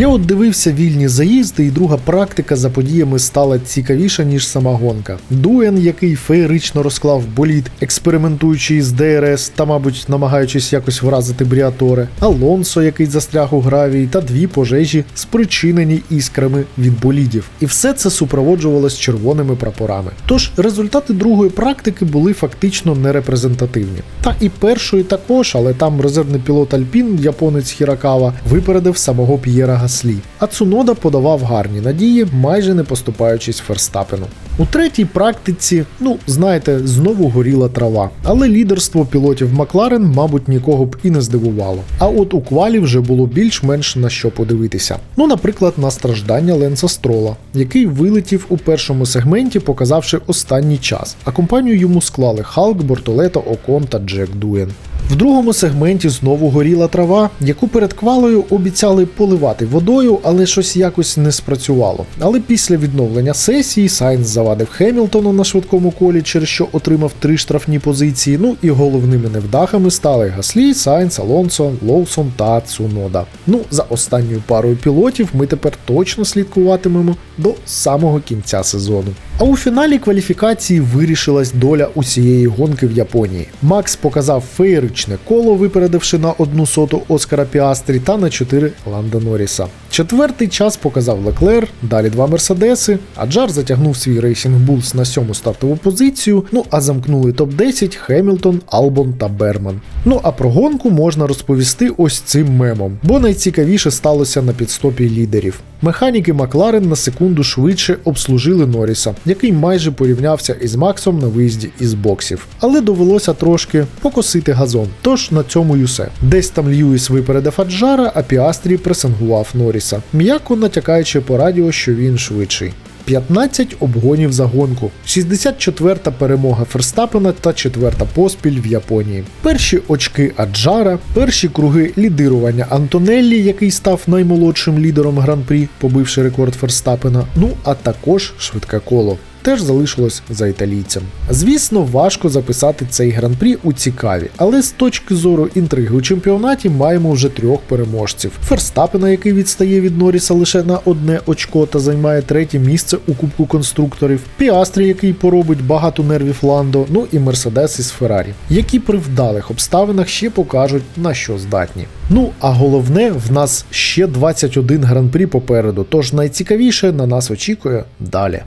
Я от дивився вільні заїзди, і друга практика за подіями стала цікавіша, ніж сама гонка. Дуен, який феєрично розклав болід, експериментуючи із ДРС та, мабуть, намагаючись якось вразити Бріаторе, Алонсо, який застряг у гравії, та дві пожежі, спричинені іскрами від болідів. І все це супроводжувалось червоними прапорами. Тож результати другої практики були фактично нерепрезентативні. Та і першої також, але там резервний пілот Альпін, японець Хіракава, випередив самого П'єра Гаслі. А Цунода подавав гарні надії, майже не поступаючись Ферстапену. У третій практиці, ну знаєте, знову горіла трава, але лідерство пілотів Макларен, мабуть, нікого б і не здивувало. А от у квалі вже було більш-менш на що подивитися. Ну, наприклад, на страждання Ленса Строла, який вилетів у першому сегменті, показавши останній час. А компанію йому склали Халк, Бортолето, Окон та Джек Дуен. В другому сегменті знову горіла трава, яку перед квалою обіцяли поливати водою, але щось якось не спрацювало. Але після відновлення сесії Сайнс завадив Хемілтону на швидкому колі, через що отримав три штрафні позиції. Ну і головними невдахами стали Гаслі, Сайнс, Алонсо, Лоусон та Цунода. Ну, за останньою парою пілотів ми тепер точно слідкуватимемо до самого кінця сезону. А у фіналі кваліфікації вирішилась доля усієї гонки в Японії. Макс показав феєричне коло, випередивши на одну соту Оскара Піастрі та на чотири Ланда Норріса. Четвертий час показав Леклер, далі два Мерседеси. Аджар затягнув свій Racing Bulls на сьому стартову позицію. Ну а замкнули топ-10 Хемілтон, Албон та Берман. Ну а про гонку можна розповісти ось цим мемом, бо найцікавіше сталося на підстопі лідерів. Механіки Макларен на секунду швидше обслужили Норріса, який майже порівнявся із Максом на виїзді із боксів. Але довелося трошки покосити газон. Тож на цьому й усе. Десь там Льюіс випередив Аджара, а Піастрі пресингував Норріса, м'яко натякаючи по радіо, що він швидший. 15 обгонів за гонку, 64-та перемога Ферстапена та четверта поспіль в Японії. Перші очки Аджара, перші круги лідирування Антонеллі, який став наймолодшим лідером гран-прі, побивши рекорд Ферстапена. Ну а також швидке коло. Теж залишилось за італійцем. Звісно, важко записати цей гран-прі у цікаві, але з точки зору інтриги у чемпіонаті маємо вже трьох переможців: Ферстапена, який відстає від Норріса лише на одне очко та займає третє місце у Кубку конструкторів, Піастрі, який поробить багато нервів Ландо, ну і Мерседес із Феррарі, які при вдалих обставинах ще покажуть на що здатні. Ну а головне, в нас ще 21 гран-прі попереду, тож найцікавіше на нас очікує далі.